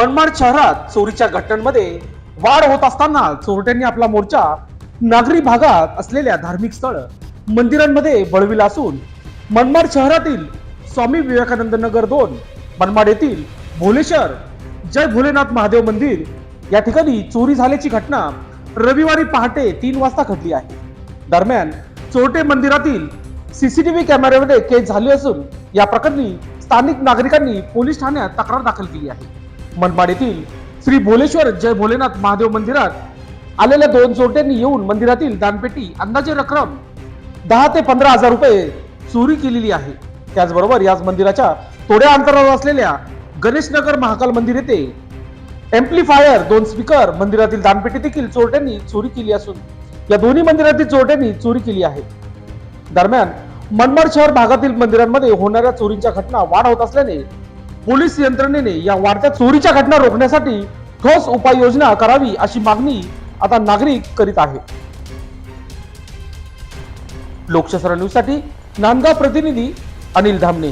मनमाड शहरात चोरीच्या घटनांमध्ये वाढ होत असताना चोरट्यांनी आपला मोर्चा नागरी भागात असलेल्या धार्मिक स्थळ मंदिरांमध्ये बळविला असून मनमाड शहरातील स्वामी विवेकानंद नगर दोन मनमाड येथील भोलेश्वर जय भोलेनाथ महादेव मंदिर या ठिकाणी चोरी झाल्याची घटना रविवारी पहाटे तीन वाजता घडली आहे. दरम्यान चोरटे मंदिरातील सीसीटीव्ही कॅमेऱ्यामध्ये केस झाली असून या प्रकरणी स्थानिक नागरिकांनी पोलीस ठाण्यात तक्रार दाखल केली आहे. मनमाड येथील श्री भोलेश्वर जय भोलेनाथ महादेव मंदिरात आलेल्या दोन चोरट्यांनी येऊन मंदिरातील दानपेटी अंदाजे रक्कम दहा ते पंधरा हजार रुपये चोरी केलेली आहे. त्याचबरोबर याच मंदिराच्या थोड्या अंतरावर असलेल्या गणेशनगर महाकाल मंदिर येथे एम्प्लिफायर दोन स्पीकर मंदिरातील दानपेटी देखील चोरट्यांनी चोरी केली असून या दोन्ही मंदिरातील चोरट्यांनी चोरी केली आहे. दरम्यान मनमाड शहर भागातील मंदिरांमध्ये होणाऱ्या चोरीच्या घटना वाढ होत असल्याने पोलीस यंत्रणेने या वाढत्या चोरीच्या घटना रोखण्यासाठी ठोस उपाययोजना करावी अशी मागणी आता नागरिक करीत आहे लोकशास्त्र न्यूजसाठी नांदगाव प्रतिनिधी अनिल धामणे.